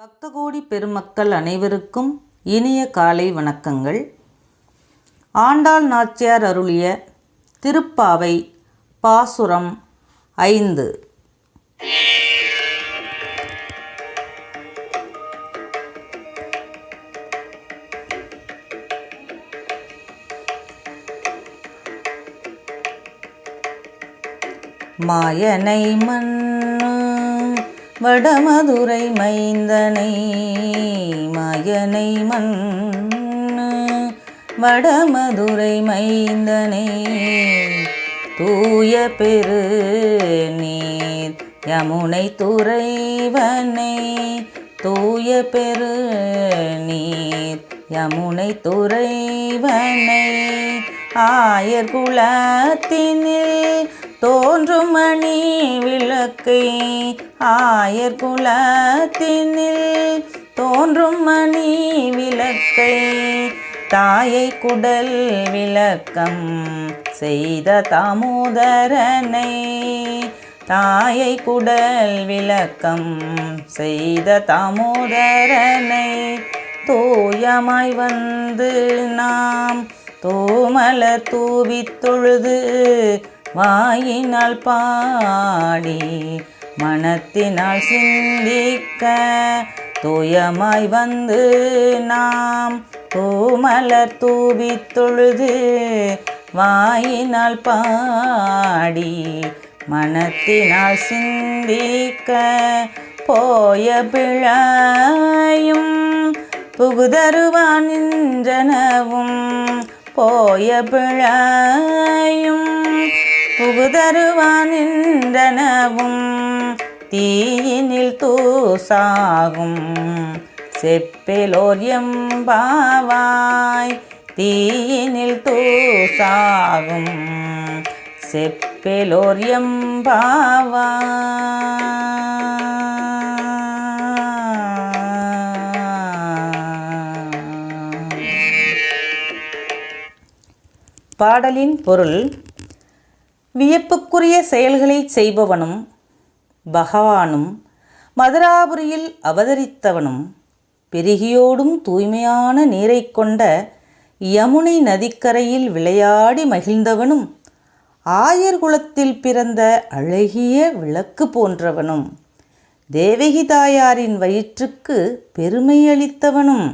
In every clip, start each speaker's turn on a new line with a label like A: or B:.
A: பக்தகோடி பெருமக்கள் அனைவருக்கும் இனிய காலை வணக்கங்கள். ஆண்டாள் நாச்சியார் அருளிய திருப்பாவை பாசுரம் ஐந்து. மாயனை மன் வடமதுரை மைந்தனை மயனை மண் வடமதுரை மைந்தனை தூய பெரு நீர் யமுனை துறைவனை. தூய பெரு நீர் யமுனை துறைவனை. ஆயர் குலத்தினில் தோன்றும் மணி விளக்கை ஆயர் குலத்தினில். தோன்றும் மணி விளக்கை தாயை குடல் விளக்கம் செய்த தாமோதரனை. தாயை குடல் விளக்கம் செய்த தாமோதரனை. தூயமாய் வந்து நாம் தோமலர் தூவித் தொழுது வாயினால் பாடி மனத்தினால் சிந்திக்க தூயமாய் வந்து நாம் பூமலர் தூவித் தொழுது வாயினால் பாடி மனத்தினால் சிந்திக்க போய பிழையும் புகுதருவான் நின்றனவும் போய பிழையும் புகுதருவான் என்றனவும் தீயினில் தூசாகும். செப்பிலோர் எம்பாவாய் தீயினில் தூசாகும். செப்பிலோர் எம்பாவாய். பாடலின் பொருள் வியப்புக்குரிய செயல்களை செய்பவனும் பகவானும் மதுராபுரியில் அவதரித்தவனும் பெருகியோடும் தூய்மையான நீரைக் கொண்ட யமுனை நதிக்கரையில் விளையாடி மகிழ்ந்தவனும் ஆயர்குலத்தில் பிறந்த அழகிய விளக்கு போன்றவனும் தேவகி தாயாரின் வயிற்றுக்கு பெருமை அளித்தவனும்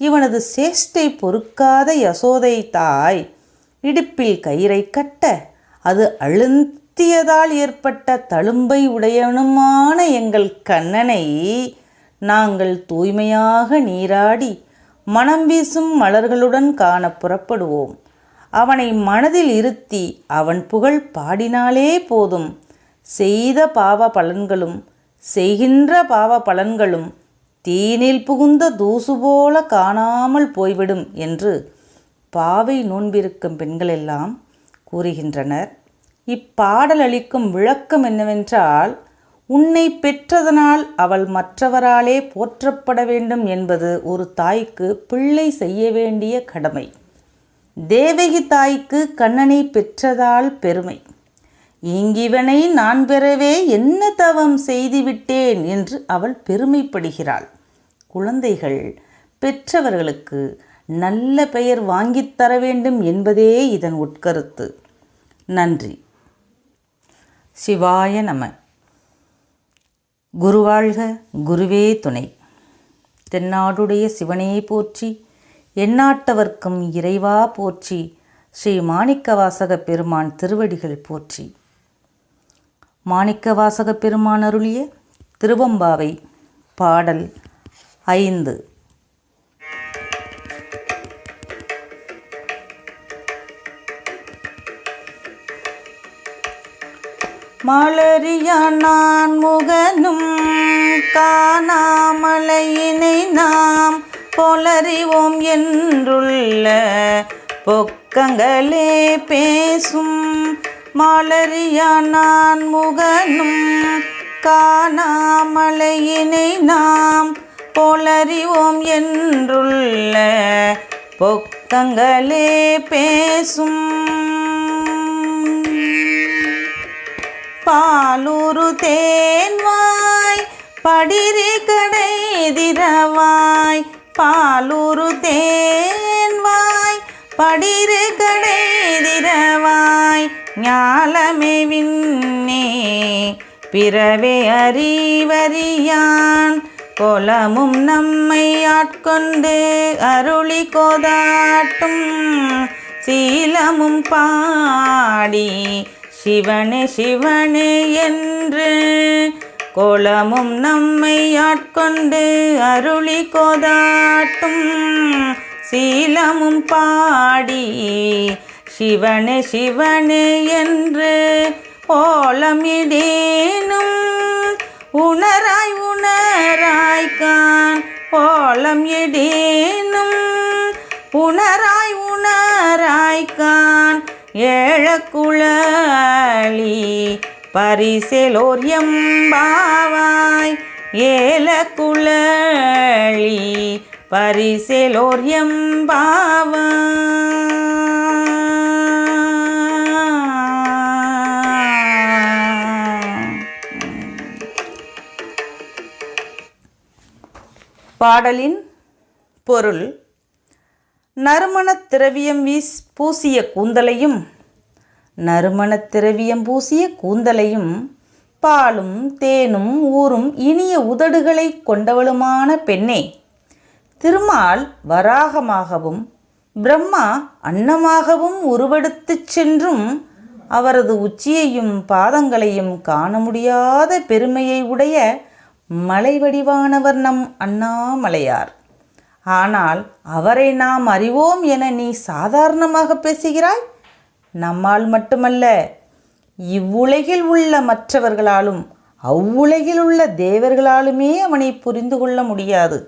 A: இவனது சேஷ்டை பொறுக்காத யசோதை தாய் இடுப்பில் கயிறை கட்ட அது அழுந்தியதால் ஏற்பட்ட தழும்பை உடையவனுமான எங்கள் கண்ணனை நாங்கள் தூய்மையாக நீராடி மனம் வீசும் மலர்களுடன் காண புறப்படுவோம். அவனை மனதில் இருத்தி அவன் புகழ் பாடினாலே போதும். செய்த பாவ பலன்களும் செய்கின்ற பாவ பலன்களும் தீனில் புகுந்த தூசு போல காணாமல் போய்விடும் என்று பாவை நோன்பிருக்கும் பெண்களெல்லாம் கூறுகின்றனர். இப்பாடல் அளிக்கும் விளக்கம் என்னவென்றால் உன்னை பெற்றதனால் அவள் மற்றவராலே போற்றப்பட வேண்டும் என்பது ஒரு தாய்க்கு பிள்ளை செய்ய வேண்டிய கடமை. தேவகி தாய்க்கு கண்ணனை பெற்றதால் பெருமை. இங்கிவனை நான் பெறவே என்ன தவம் செய்துவிட்டேன் என்று அவள் பெருமைப்படுகிறாள். குழந்தைகள் பெற்றவர்களுக்கு நல்ல பெயர் வாங்கித்தர வேண்டும் என்பதே இதன் உட்கருத்து. நன்றி. சிவாய நம. குருவாழ்க குருவே துணை. தென்னாடுடைய சிவனே போற்றி எந்நாட்டவர்க்கும் இறைவா போற்றி ஸ்ரீ மாணிக்கவாசக பெருமான் திருவடிகள் போற்றி. மாணிக்கவாசக பெருமான் அருளிய திருவம்பாவை பாடல் ஐந்து. மலரியா நான் முகனும் காணாமலையினை நாம் பொலறிவோம் என்றுள்ள பொக்கங்களே பேசும் மலரியா நான் முகனும் காணாமலையினை நாம் பொலறிவோம் என்றுள்ள பொக்கங்களே பேசும் பாலுரு தேன்வாய் படிரி கடை திரவாய் பாலூரு தேன்வாய் படிரு கடை திரவாய் ஞாலமே விண்ணே பிறவே அறிவறியான். கொலமும் நம்மை ஆட்கொண்டு அருளி கோதாட்டும். சீலமும் பாடி சிவனே சிவனே என்று கோலமும் நம்மை ஆட்கொண்டு அருளி கோதாட்டும். சீலமும் பாடி சிவனே சிவனே என்று ஓலம் உணராய் உணராய்கான் ஓலம் இடேனும். உணராய் உணராய்கான் ஏழக்குழலி பரிசெலோர் எம்பாவாய். ஏலக்குழலி பரிசெலோர் எம்பாவாய். பாடலின் பொருள் நறுமணத் திரவியம் வீஸ் பூசிய கூந்தலையும் நறுமணத் திரவியம் பூசிய கூந்தலையும் பாலும் தேனும் ஊரும் இனிய உதடுகளை கொண்டவளுமான பெண்ணே திருமால் வராகமாகவும் பிரம்மா அன்னமாகவும் உருவெடுத்துச் சென்றும் அவரது உச்சியையும் பாதங்களையும் காண முடியாத பெருமையை உடைய மலை வடிவானவர் நம் அண்ணாமலையார். ஆனால் அவரை நாம் அறிவோம் என நீ சாதாரணமாக பேசுகிறாய்? நம்மால் மட்டுமல்ல இவ்வுலகில் உள்ள மற்றவர்களாலும் அவ்வுலகில் உள்ள தேவர்களாலுமே அவனை புரிந்து கொள்ள முடியாது.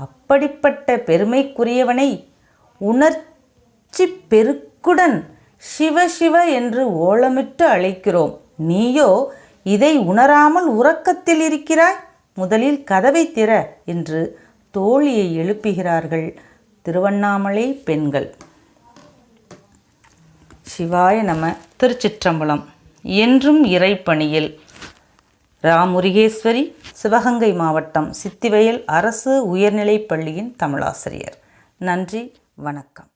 A: அப்படிப்பட்ட பெருமைக்குரியவனை உணர்ச்சி பெருக்குடன் சிவ சிவ என்று ஓலமிட்டு அழைக்கிறோம். நீயோ இதை உணராமல் உறக்கத்தில் இருக்கிறாய்? முதலில் கதவை திற என்று தோழியை எழுப்புகிறார்கள் திருவண்ணாமலை பெண்கள். சிவாய நம திருச்சிற்றம்பலம். என்றும் இறைப்பணியில் ராமுருகேஸ்வரி சிவகங்கை மாவட்டம் சித்திவயல் அரசு உயர்நிலைப் பள்ளியின் தமிழாசிரியர். நன்றி வணக்கம்.